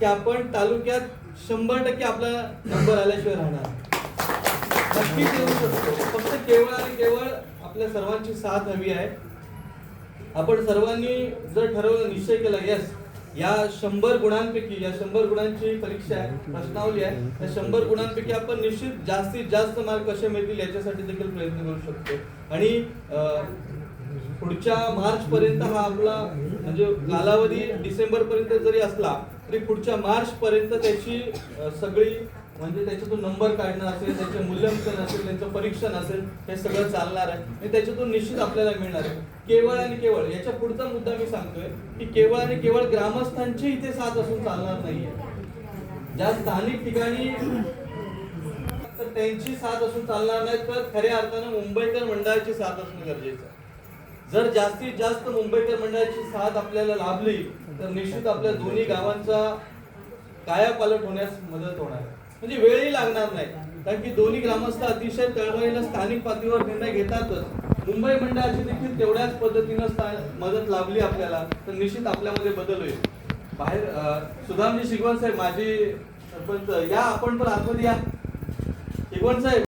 की आपण तालुक्यात शंभर टक्के आपला नंबर आल्याशिवाय राहणार. नक्कीच येऊ शकतो. फक्त केवळ आणि केवळ आपल्या सर्वांची साथ हवी आहे. आपण सर्वांनी जर ठरवलं निश्चय केला यस या शंभर गुणांपैकी या शंभर गुणांची परीक्षा आहे प्रश्नावली आहे त्या शंभर गुणांपैकी आपण निश्चित जास्तीत जास्त मार्क कसे मिळतील याच्यासाठी देखील प्रयत्न करू शकतो. आणि पुढच्या मार्च पर्यंत हा आपला म्हणजे कालावधी डिसेंबर पर्यंत जरी असला तरी पुढच्या मार्च पर्यंत त्याची सगळी म्हणजे त्याच्यातून नंबर काढणं असेल त्याचे मूल्यांकन असेल त्यांचं परीक्षण असेल हे सगळं चालणार आहे. आणि त्याच्यातून निश्चित आपल्याला मिळणार आहे. केवळ आणि केवळ याच्या पुढचा मुद्दा मी सांगतोय की केवळ आणि केवळ ग्रामस्थांची इथे साथ असून चालणार नाहीये ज्या स्थानिक ठिकाणी तर त्यांची साथ असून चालणार नाही तर खऱ्या अर्थानं मुंबईकर मंडळाची साथ असणं गरजेचं आहे. जर जास्तीत जास्त मुंबईकर मंडळाची साथ आपल्याला लाभली तर निश्चित आपल्या दोन्ही गावांचा कायापालट होण्यास मदत होणार. म्हणजे वेळही लागणार नाही. कारण की दोन्ही ग्रामस्थ अतिशय तळमळीनं स्थानिक पातळीवर निर्णय घेतातच. मुंबई मंडळाची देखील तेवढ्याच पद्धतीनं स्था- मदत लाभली आपल्याला तर निश्चित आपल्यामध्ये बदल होईल. बाहेर सुधामजी शिगवण साहेब माझी सरपंच या आपण पण आतमध्ये या. शिगवण साहेब.